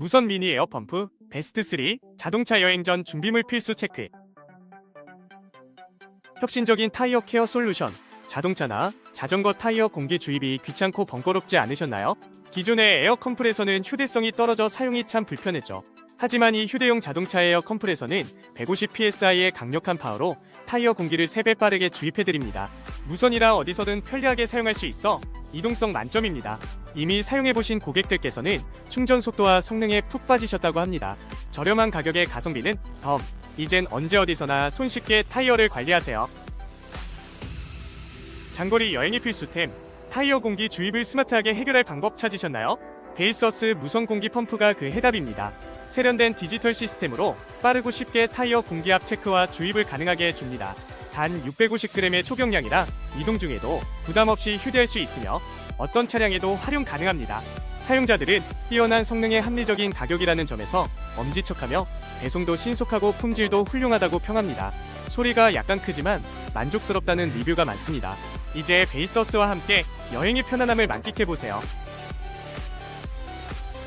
무선 미니 에어펌프 베스트 3 자동차 여행 전 준비물 필수 체크 혁신적인 타이어 케어 솔루션 자동차나 자전거 타이어 공기 주입이 귀찮고 번거롭지 않으셨나요? 기존의 에어 컴프레서는 휴대성이 떨어져 사용이 참 불편했죠. 하지만 이 휴대용 자동차 에어 컴프레서는 150psi의 강력한 파워로 타이어 공기를 3배 빠르게 주입해드립니다. 무선이라 어디서든 편리하게 사용할 수 있어 이동성 만점입니다. 이미 사용해보신 고객들께서는 충전 속도와 성능에 푹 빠지셨다고 합니다. 저렴한 가격의 가성비는 덤. 이젠 언제 어디서나 손쉽게 타이어를 관리하세요. 장거리 여행의 필수템 타이어 공기 주입을 스마트하게 해결할 방법 찾으셨나요? 베이서스 무선 공기 펌프가 그 해답입니다. 세련된 디지털 시스템으로 빠르고 쉽게 타이어 공기압 체크와 주입을 가능하게 해줍니다. 단 650g의 초경량이라 이동 중에도 부담 없이 휴대할 수 있으며 어떤 차량에도 활용 가능합니다. 사용자들은 뛰어난 성능의 합리적인 가격이라는 점에서 엄지척하며 배송도 신속하고 품질도 훌륭하다고 평합니다. 소리가 약간 크지만 만족스럽다는 리뷰가 많습니다. 이제 베이서스와 함께 여행의 편안함을 만끽해보세요.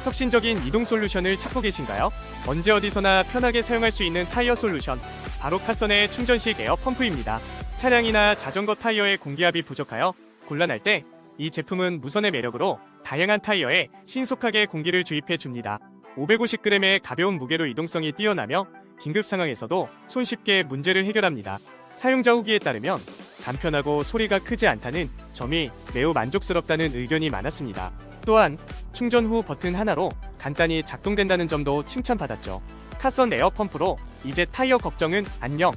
혁신적인 이동 솔루션을 찾고 계신가요? 언제 어디서나 편하게 사용할 수 있는 타이어 솔루션. 바로 카선의 충전식 에어 펌프입니다. 차량이나 자전거 타이어의 공기압이 부족하여 곤란할 때 이 제품은 무선의 매력으로 다양한 타이어에 신속하게 공기를 주입해 줍니다. 550g의 가벼운 무게로 이동성이 뛰어나며 긴급 상황에서도 손쉽게 문제를 해결합니다. 사용자 후기에 따르면 간편하고 소리가 크지 않다는 점이 매우 만족스럽다는 의견이 많았습니다. 또한 충전 후 버튼 하나로 간단히 작동된다는 점도 칭찬받았죠. 카선 에어 펌프로 이제 타이어 걱정은 안녕.